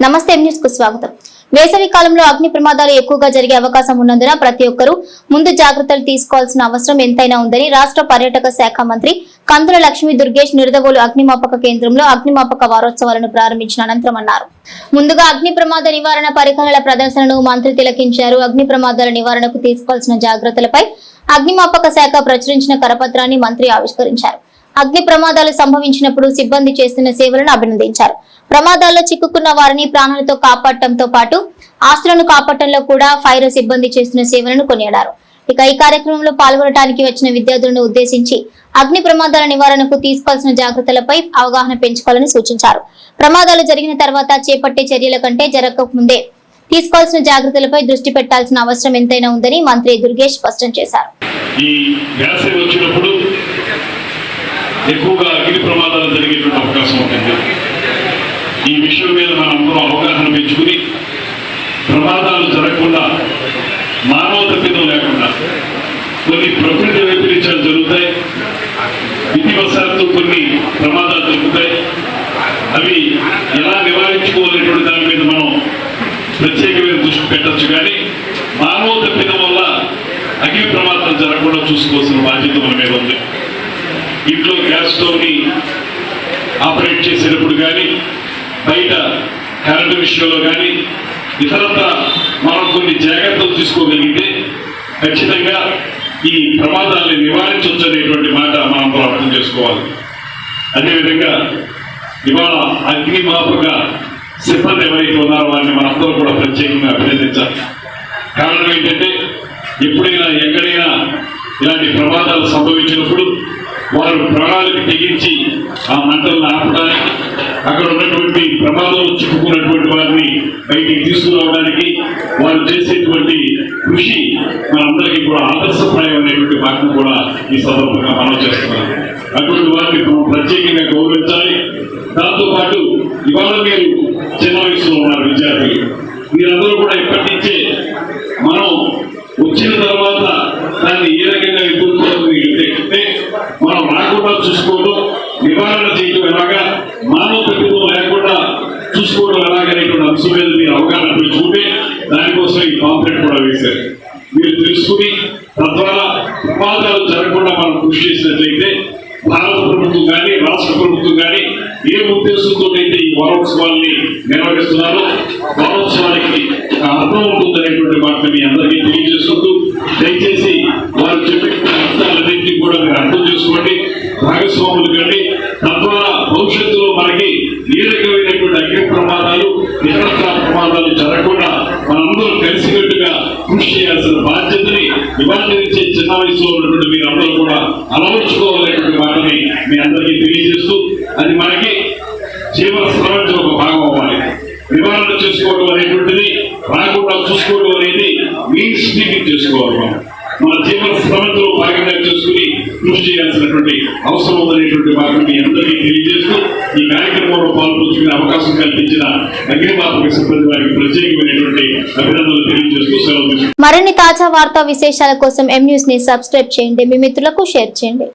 నమస్తే న్యూస్కు స్వాగతం. వేసవి కాలంలో అగ్ని ప్రమాదాలు ఎక్కువగా జరిగే అవకాశం ఉన్నందున ప్రతి ఒక్కరూ ముందు జాగ్రత్తలు తీసుకోవాల్సిన అవసరం ఎంతైనా ఉందని రాష్ట్ర పర్యాటక శాఖ మంత్రి కందుల లక్ష్మీ దుర్గేష్ నిడదవోలు అగ్నిమాపక కేంద్రంలో అగ్నిమాపక వారోత్సవాలను ప్రారంభించిన అనంతరం అన్నారు. ముందుగా అగ్ని ప్రమాద నివారణ పరికరాల ప్రదర్శనను మంత్రి తిలకించారు. అగ్ని ప్రమాదాల నివారణకు తీసుకోవాల్సిన జాగ్రత్తలపై అగ్నిమాపక శాఖ ప్రచురించిన కరపత్రాన్ని మంత్రి ఆవిష్కరించారు. అగ్ని ప్రమాదాలు సంభవించినప్పుడు సిబ్బంది చేస్తున్న సేవలను అభినందించారు. ప్రమాదాల్లో చిక్కుకున్న వారిని ప్రాణాలతో కాపాడటంతో పాటు ఆస్తులను కాపాడటంలో కూడా ఫైర్ సిబ్బంది చేస్తున్న సేవలను కొనియాడారు. ఇక ఈ కార్యక్రమంలో పాల్గొనడానికి వచ్చిన విద్యార్థులను ఉద్దేశించి అగ్ని ప్రమాదాల నివారణకు తీసుకోవాల్సిన జాగ్రత్తలపై అవగాహన పెంచుకోవాలని సూచించారు. ప్రమాదాలు జరిగిన తర్వాత చేపట్టే చర్యల కంటే జరగక ముందే తీసుకోవాల్సిన జాగ్రత్తలపై దృష్టి పెట్టాల్సిన అవసరం ఎంతైనా ఉందని మంత్రి దుర్గేష్ స్పష్టం చేశారు. ఈ వచ్చినప్పుడు ఎక్కువగా అగ్ని ప్రమాదాలు జరిగేటువంటి అవకాశం ఉంటుంది. ఈ విషయం మీద మనందరం అవగాహన పెంచుకుని ప్రమాదాలు జరగకుండా మానవ తప్పిదం లేకుండా కొన్ని ప్రకృతి వైపరీత్యాలు జరుగుతాయి. విధివశాత్తు కొన్ని ప్రమాదాలు జరుగుతాయి. అవి ఎలా నివారించుకోవాలనేటువంటి దాని మీద మనం ప్రత్యేకమైన దృష్టి పెట్టచ్చు. కానీ మానవ తప్పిదం వల్ల అగ్ని ప్రమాదాలు జరగకుండా చూసుకోవాల్సిన బాధ్యత మన మీద ఉంది ఇంట్లో గ్యాస్ స్టవ్ని ఆపరేట్ చేసేటప్పుడు కానీ బయట కరెంటు విషయంలో కానీ ఇతరత్ర మనం కొన్ని జాగ్రత్తలు తీసుకోగలిగితే ఖచ్చితంగా ఈ ప్రమాదాల్ని నివారించవచ్చు అనేటువంటి మాట మనం అర్థం చేసుకోవాలి. అదేవిధంగా ఇవాళ అగ్నిమాపక సిబ్బంది ఎవరైతే ఉన్నారో వారిని మనందరూ కూడా ప్రత్యేకంగా అభినందించాలి. కారణం ఏంటంటే ఎప్పుడైనా ఎక్కడైనా ఇలాంటి ప్రమాదాలు సంభవించినప్పుడు వారు ప్రాణాలకు తెగించి ఆ మంటలను ఆపడానికి అక్కడ ఉన్నటువంటి ప్రమాదంలో చిక్కుకున్నటువంటి వారిని బయటికి తీసుకురావడానికి వారు చేసేటువంటి కృషి మనందరికీ కూడా ఆదర్శప్రాయం అనేటువంటి మాటను కూడా ఈ సందర్భంగా మనం చేస్తున్నాం. అటువంటి వారిని మనం ప్రత్యేకంగా గౌరవించాలి. దాంతోపాటు ఇవాళ మీరు చిన్న వయసులో ఉన్నారు విద్యార్థులు మీరందరూ కూడా ఇప్పటి నుంచే మనం వచ్చిన మనం రాకుండా చూసుకోవడం నివారణ చేయడం ఎలాగా? మానవ తప్పిదం లేకుండా చూసుకోవడం ఎలాగనేటువంటి అంశం మీద మీరు అవగాహన పెంచుకుంటే దానికోసం ఈ కాంప్లెంట్ కూడా వేశారు. మీరు తెలుసుకుని తద్వారా ప్రమాదాలు జరగకుండా మనం కృషి చేసినట్లయితే భారత ప్రభుత్వం కానీ రాష్ట్ర ప్రభుత్వం కానీ ఏ ఉద్దేశంతో అయితే ఈ వారోత్సవాల్ని నిర్వహిస్తున్నారో వారోత్సవానికి ఒక అర్థం ఉంటుందనేటువంటి మాటను మీ అందరికీ తెలియజేసుకుంటూ దయచేసి చేసుకోండి భాగస్వాములు కండి తద్వారా భవిష్యత్తులో మనకి ఏ రకమైనటువంటి అగ్ని ప్రమాదాలు నిరంతర ప్రమాదాలు జరగకుండా మనందరం కలిసికట్టుగా కృషి చేయాల్సిన బాధ్యతని ఇవాళ ఇచ్చే చిన్న వయసులో ఉన్నటువంటి మీరందరూ కూడా అలవర్చుకోవాలనేటువంటి మాటని మీ అందరికీ తెలియజేస్తూ అది మనకి జీవన స్రవంతి ఒక భాగం అవ్వాలి. నివారణ చేసుకోవడం అనేటువంటిది రాకుండా చూసుకోవడం అనేది మీ స్పీకింగ్ చేసుకోవాలి మనం. మన జీవన స్రవంతిలో భాగంగా చేసుకుని కృషి చేయాల్సినటువంటి అవసరం ఉందనేటువంటి మాటను మీ అందరికీ తెలియజేస్తూ ఈ కార్యక్రమంలో పాల్పంచుకునే అవకాశం కల్పించిన అగ్నిమాపక సిబ్బంది వారికి ప్రత్యేకమైనటువంటి అభినందనలు తెలియజేస్తూ సెలవు మరిన్ని తాజా వార్తా విశేషాల కోసం ఎం న్యూస్ని సబ్స్క్రైబ్ చేయండి. మీ మిత్రులకు షేర్ చేయండి.